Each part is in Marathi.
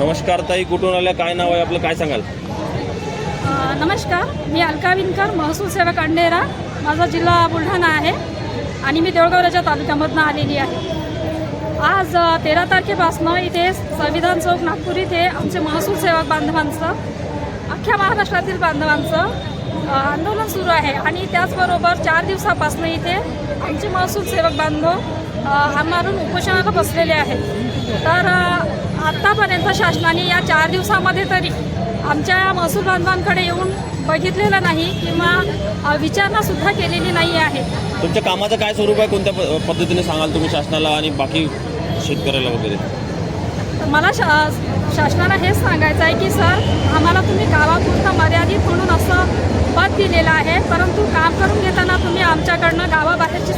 नमस्कार ताई कुठून आल्या? काय नाव आहे आपलं? काय सांगाल? नमस्कार मी अलका विनकर महसूल सेवक अंडेरा. माझा जिल्हा बुलढाणा आहे आणि मी देऊळगावराच्या तालुक्यामधनं आलेली आहे. आज तेरा तारखेपासनं इथे संविधान चौक नागपूर इथे आमचे महसूल सेवक बांधवांचं अख्ख्या महाराष्ट्रातील बांधवांचं आंदोलन सुरू आहे. आणि त्याचबरोबर चार दिवसापासनं इथे आमचे महसूल सेवक बांधव अ, मारून उपोषणाला बसलेले आहेत. तर आत्तापर्यंत शासनाने या चार दिवसामध्ये तरी आमच्या महसूल बांधवांकडे येऊन बघितलेलं नाही किंवा अ, विचारणा सुद्धा केलेली नाही आहे. तुमच्या कामाचं काय स्वरूप आहे? कोणत्या प- पद्धतीने सांगाल तुम्ही शासनाला आणि बाकी शेतकऱ्याला वगैरे? तर मला शा शासनाला हेच सांगायचं आहे की सर आम्हाला तुम्ही गावापुरतं मर्यादित म्हणून असं पद दिलेलं आहे परंतु काम करून घेताना तुम्ही आमच्याकडनं गावाबाहेरची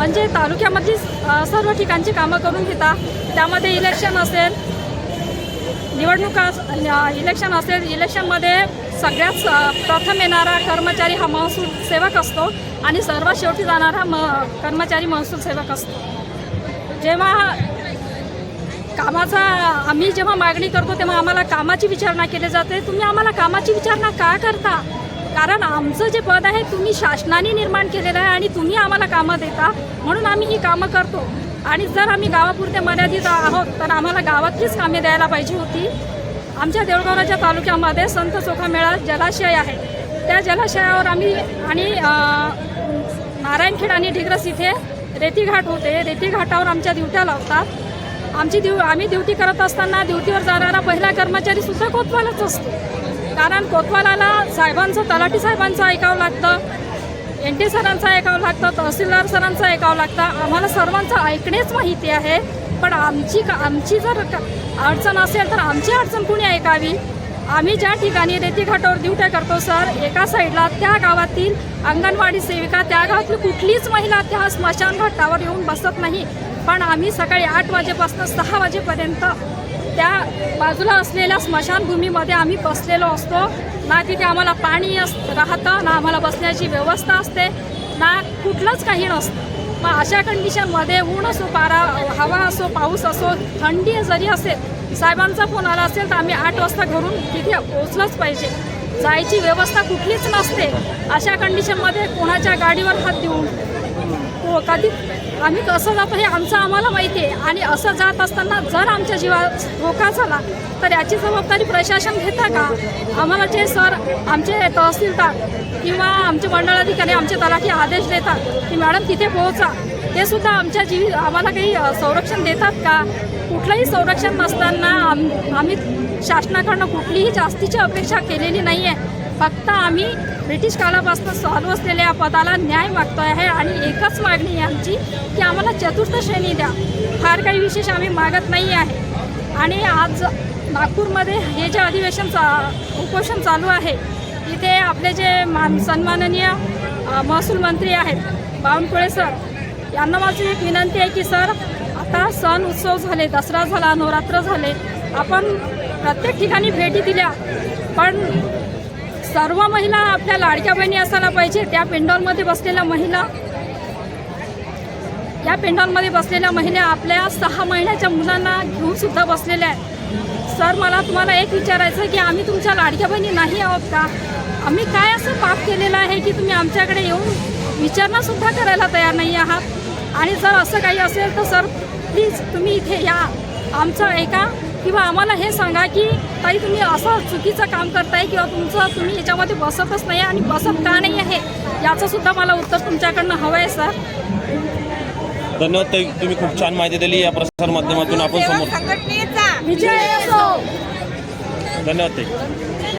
म्हणजे तालुक्यामधली सर्व ठिकाणची कामं करून घेता. त्यामध्ये इलेक्शन असेल निवडणुका इलेक्शन असेल इलेक्शनमध्ये सगळ्यात प्रथम येणारा कर्मचारी हा महसूल सेवक असतो आणि सर्वात शेवटी जाणारा म कर्मचारी महसूल सेवक असतो. जेव्हा कामाचा आम्ही जेव्हा मागणी करतो तेव्हा आम्हाला कामाची विचारणा केली जाते. तुम्ही आम्हाला कामाची विचारणा का करता? कारण आमचं जे पद आहे तुम्ही शासनाने निर्माण केलेलं आहे आणि तुम्ही आम्हाला कामं देता. म्हणून आम्ही ही कामं करतो. आणि जर आम्ही गावापुरते मर्यादित आहोत तर आम्हाला गावातलीच कामे द्यायला पाहिजे होती. आमच्या देऊळगावच्या तालुक्यामध्ये संत चोखामेळा जलाशय आहे. त्या जलाशयावर आम्ही आणि नारायणखेड आणि ढिग्रस इथे रेतीघाट होते. रेतीघाटावर आमच्या दिवट्या लावतात. आमची दिव आम्ही ड्युटी करत असताना ड्युटीवर जाणारा पहिला कर्मचारी सुद्धा कोतवालाच असतो. कारण कोतवालाला साहेबांचं तलाठी साहेबांचं ऐकावं लागतं. एन टी सरांचं ऐकावं लागतं तहसीलदार सरांचं ऐकावं लागतं. आम्हाला सर्वांचं ऐकणेच माहिती आहे. पण आमची का आमची जर अडचण असेल तर आमची अडचण कुणी ऐकावी? आम्ही ज्या ठिकाणी रेती घाटावर ड्युट्या करतो सर एका साईडला त्या गावातील अंगणवाडी सेविका त्या गावातली कुठलीच महिला त्या स्मशान घाटावर येऊन बसत नाही. पण आम्ही सकाळी आठ वाजेपासून सहा वाजेपर्यंत त्या बाजूला असलेल्या स्मशानभूमीमध्ये आम्ही बसलेलो असतो. ना तिथे आम्हाला पाणी अस राहतं ना आम्हाला बसण्याची व्यवस्था असते ना कुठलंच काही नसतं. मग अशा कंडिशनमध्ये ऊन असो पारा हवा असो पाऊस असो थंडी जरी असेल साहेबांचा फोन आला असेल तर आम्ही आठ वाजता घरून तिथे पोचलंच पाहिजे. जायची व्यवस्था कुठलीच नसते. अशा कंडिशनमध्ये कोणाच्या गाडीवर हात देऊन कधी आम्ही कसं जातो हे आमचं आम्हाला माहिती आहे. आणि असं जात असताना जर आमच्या जीवात धोका झाला तर याची जबाबदारी प्रशासन घेतं का? आम्हाला जे सर आमचे तहसीलदार किंवा आमचे मंडळाधिकारी आमचे तलाठी आदेश देतात की मॅडम तिथे पोहोचा. ते सुद्धा आमच्या जीवी आम्हाला काही संरक्षण देतात का? कुठलंही संरक्षण नसताना आम आम्ही शासनाकडनं कुठलीही जास्तीची अपेक्षा केलेली नाही आहे फक्त आम्ही ब्रिटिश काळापासून चालू असलेल्या या पदाला न्याय मागतो आहे आणि एकच मागणी आहे आमची की आम्हाला चतुर्थ श्रेणी द्या. फार काही विशेष आम्ही मागत नाही आहे. आणि आज नागपूरमध्ये हे जे अधिवेशन चा उपोषण चालू आहे इथे आपले जे मान सन्माननीय महसूल मंत्री आहेत बावनकुळे सर यांना माझी एक विनंती आहे की सर आता सण उत्सव झाले दसरा झाला नवरात्र झाले आपण प्रत्येक ठिकाणी भेटी दिल्या पण सर्व महिला आपल्या लाडक्या बहिणी असायला पाहिजे. त्या पेंडॉलमध्ये बसलेल्या महिला या पेंडॉलमध्ये बसलेल्या महिला आपल्या सहा महिन्याच्या मुलांना घेऊन सुद्धा बसलेल्या आहेत. सर मला तुम्हाला एक विचारायचं की आम्ही तुमच्या लाडक्या बहिणी नाही आहोत का? आम्ही काय असं पाप केलेलं आहे की तुम्ही आमच्याकडे येऊन विचारणासुद्धा करायला तयार नाही आहात? आणि जर असं काही असेल तर सर प्लीज तुम्ही इथे या. आमचं ऐका किंवा आम्हाला हे सांगा की ताई तुम्ही असं चुकीचं काम करताय किंवा तुमचं तुम्ही याच्यामध्ये बसतच नाही आणि बसत का नाही आहे? याचं सुद्धा मला उत्तर तुमच्याकडनं हवं आहे सर. धन्यवाद ताई तुम्ही खूप छान माहिती दिली. या प्रसार माध्यमातून आपण समोर संघटनेचा. विजय असो. धन्यवाद ताई.